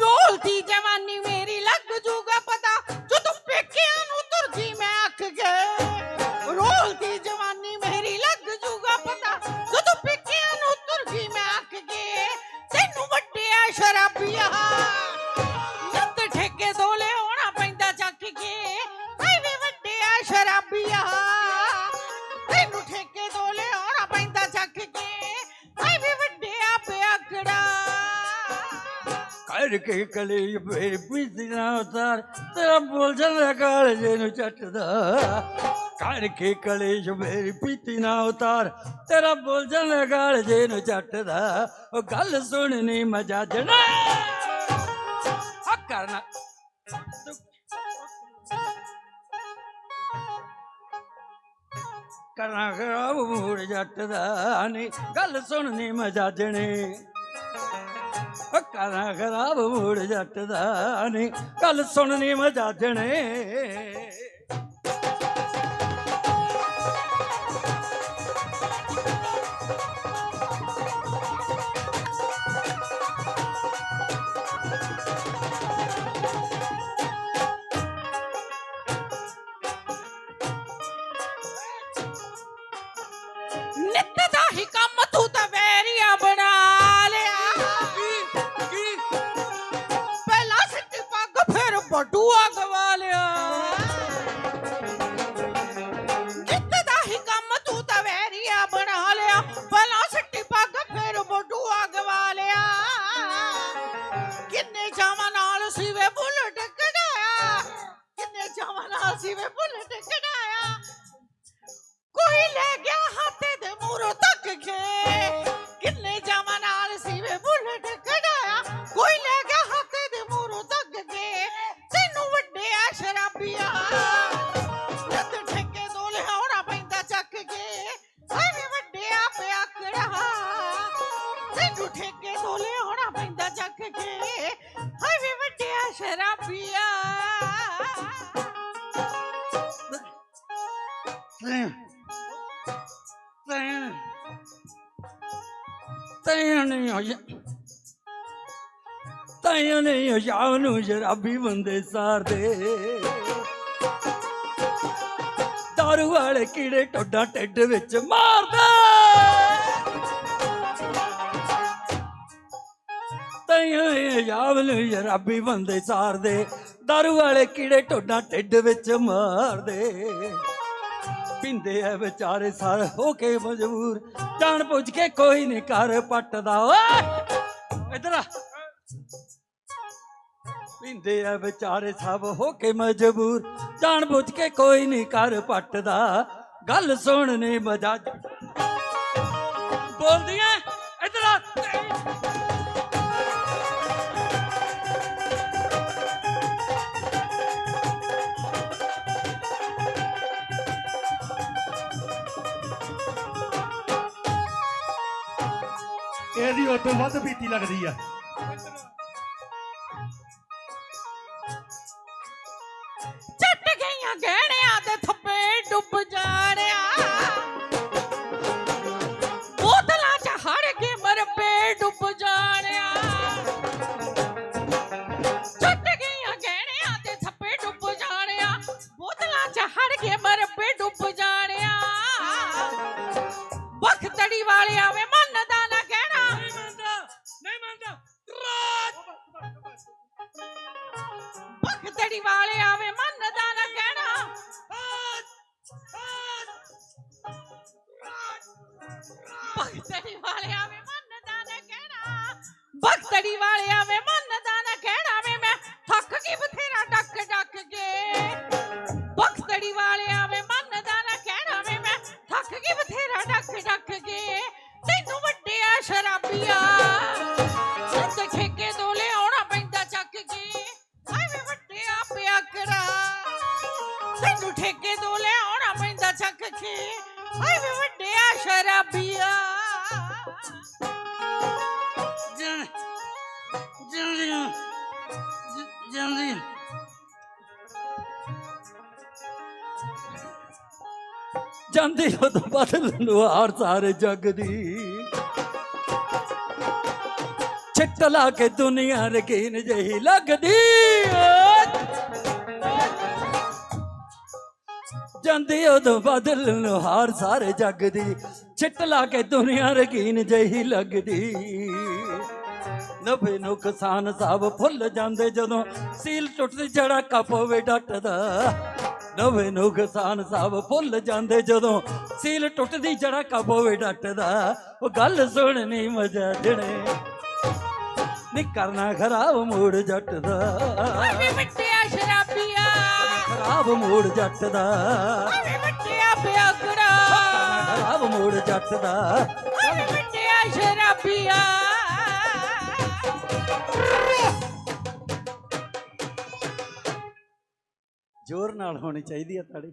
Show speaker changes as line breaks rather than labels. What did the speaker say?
ਰੋਲਦੀ ਜੂਗਾ ਪਤਾ। ਜਦੋਂ ਪੇਕਿਆਂ ਨੂੰ ਤੁਰਜੀ ਮੈਂ ਅੱਖ ਕੇ। ਰੋਲਦੀ ਜਵਾਨੀ ਮੇਰੀ ਲੱਗ ਸ਼ਰਾਬੀਆ। ਨੱਤ ਠੇਕੇ ਸੋਲੇ ਹੋਣਾ ਪੈਂਦਾ ਚੱਕ ਕੇ। ਐਵੇਂ ਵੱਡਿਆ ਸ਼ਰਾਬੀਆ।
ਕਰ ਕੇ ਕਲੇ ਫੇਰ ਪੀਤੀ ਨਾ ਉਤਾਰ। ਤੇਰਾ ਬੋਲ ਜਾਂਦਾ ਕਾਲਜੇ ਨੂੰ ਚੱਟਦਾ। ਕਰਕੇ ਕਲੇਸ਼ ਫੇਰ ਪੀਤੀ ਨਾ ਉਤਾਰ। ਤੇਰਾ ਬੋਲ ਜਾਂਦਾ ਕਾਲਜੇ ਨੂੰ ਚੱਟਦਾ। ਉਹ ਗੱਲ ਸੁਣਨੀ ਮਜਾ ਜਣਾ ਹੱਕ ਕਰਨਾ। ਕਰਨਾ ਖਰਾਬ ਮੂੜ ਜੱਟ ਦਾ ਨੀ ਗੱਲ ਸੁਣਨੀ ਮਜ਼ਾਜਣੇ ਜਣੇ ਖਰਾਬ ਮੂੜ ਜੱਟ ਦਾ ਨੀ। ਗੱਲ ਸੁਣਨੀ ਮਜਾ
ਫਿਰ ਬਟੂਆ ਹਾਏ ਵੇ ਵੱਡਿਆ ਸ਼ਰਾਬੀਆ।
ਤੈਂ ਤੈਂ ਤੈਂ ਨਹੀਂ ਹੋ ਜਾ ਨਹੀਂ ਹੋ ਜਾ ਨੂੰ ਸ਼ਰਾਬੀ ਬੰਦੇ ਸਾਰਦੇ। ਦਾਰੂ ਵਾਲੇ ਕੀੜੇ ਟੋਡਾ ਟੱਡ ਵਿੱਚ ਮਾਰਦੇ। ਤੈਂ ਜਾਵ ਨੂੰ ਬੰਦੇ ਸਾਰਦੇ। ਦਾਰੂ ਵਾਲੇ ਕੀੜੇ ਟੋਡਾ ਢਿੱਡ ਵਿੱਚ ਮਾਰਦੇ। ਪਿੰਦੇ ਐ ਵਿਚਾਰੇ ਸਰ, ਹੋ ਕੇ ਮਜਬੂਰ। ਜਾਣ ਪੁੱਛ ਕੇ ਕੋਈ ਨਹੀਂ ਕਰ ਪੱਟਦਾ। ਓਏ, ਇਧਰ ਆ। ਪਿੰਦੇ ਐ ਵਿਚਾਰੇ ਸਭ, ਹੋ ਕੇ ਮਜਬੂਰ। ਜਾਣ ਪੁੱਛ ਕੇ ਕੋਈ ਨਹੀਂ ਕਰ ਪੱਟਦਾ। ਗੱਲ ਸੁਣਨੇ ਮਜਾ ਬੋਲਦੀਆਂ ਇਧਰ ਆ।
ਇਹਦੀ ਉਹ ਤੋਂ ਵੱਧ ਪੀਤੀ ਲੱਗਦੀ ਆ।
ਬਖਤੜੀ ਵਾਲੇ ਆਵੇ ਮੰਨਦਾ ਨਾ ਕਹਿਣਾ। ਬਖਤੜੀ ਵਾਲਿਆਂ ਵੇ ਮੰਨਦਾ ਨਾ ਕਹਿਣਾ। ਬਖਤੜੀ ਵਾਲਿਆਂ ਵੇ ਮੰਨਦਾ ਨਾ ਕਹਿਣਾ ਵੇ, ਮੈਂ ਥੱਕ ਗਈ ਬਥੇਰਾ ਡੱਕ ਡੱਕ ਕੇ। ਬਖਤੜੀ ਵਾਲਿਆਂ ਵੇ ਮੰਨਦਾ ਨਾ ਕਹਿਣਾ ਵੇ, ਮੈਂ ਥੱਕ ਗਈ ਬਥੇਰਾ ਤੈਨੂੰ ਠੇਕੇ ਤੋਂ ਲਿਆਉਣਾ ਪੈਂਦਾ ਚੱਕ ਕੇ। ਹਾਏ ਵੇ ਵੱਡਿਆ ਸ਼ਰਾਬੀਆ।
ਜਲਦੀ ਜਲਦੀ ਜਾਂਦੀ ਉਦੋਂ ਬਦਲ ਨੂੰ ਹਾਰ ਸਾਰੇ ਜੱਗ ਦੀ। ਛਿੱਟ ਲਾ ਕੇ ਦੁਨੀਆ ਰਕੀਨ ਜਹੀ ਲੱਗਦੀ ਜਾਂਦੀ ਉਦੋਂ ਬਦਲ ਨੂੰ ਹਾਰ ਸਾਰੇ ਜੱਗ ਦੀ ਛਿੱਟ ਲਾ ਕੇ ਦੁਨੀਆ ਰਕੀਨ ਜਹੀ ਲੱਗਦੀ। ਨਫੇ ਨੁਕਸਾਨ ਸਭ ਭੁੱਲ ਜਾਂਦੇ ਜਦੋਂ ਸੀਲ ਟੁੱਟਦੀ ਜੜਾ ਕੱਪ ਹੋਵੇ ਡੱਟਦਾ। ਨਵੇਂ ਨੁਕਸਾਨ ਸਭ ਭੁੱਲ ਜਾਂਦੇ ਜਦੋਂ ਸੀਲ ਟੁੱਟਦੀ ਜੜਾ ਕੱਪ ਹੋਵੇ ਡੱਟਦਾ। ਉਹ ਗੱਲ ਸੁਣਨੀ ਮਜਾ ਜਣੇ, ਨੀ ਕਰਨਾ ਖਰਾਬ ਮੂੜ ਜੱਟ ਦਾ ਵੇ
ਮਿੱਟਿਆ ਸ਼ਰਾਬੀਆ।
ਖਰਾਬ ਮੂਡ ਜੱਟ ਦਾ।
ਵੇ ਮਿੱਟਿਆ ਪਿਆਗੜਾ
ਖਰਾਬ ਮੂਡ ਜੱਟ ਦਾ।
ਵੇ ਮਿੱਟਿਆ ਸ਼ਰਾਬੀਆ।
ਜ਼ੋਰ ਨਾਲ ਹੋਣੀ ਚਾਹੀਦੀ ਹੈ ਤਾੜੀ।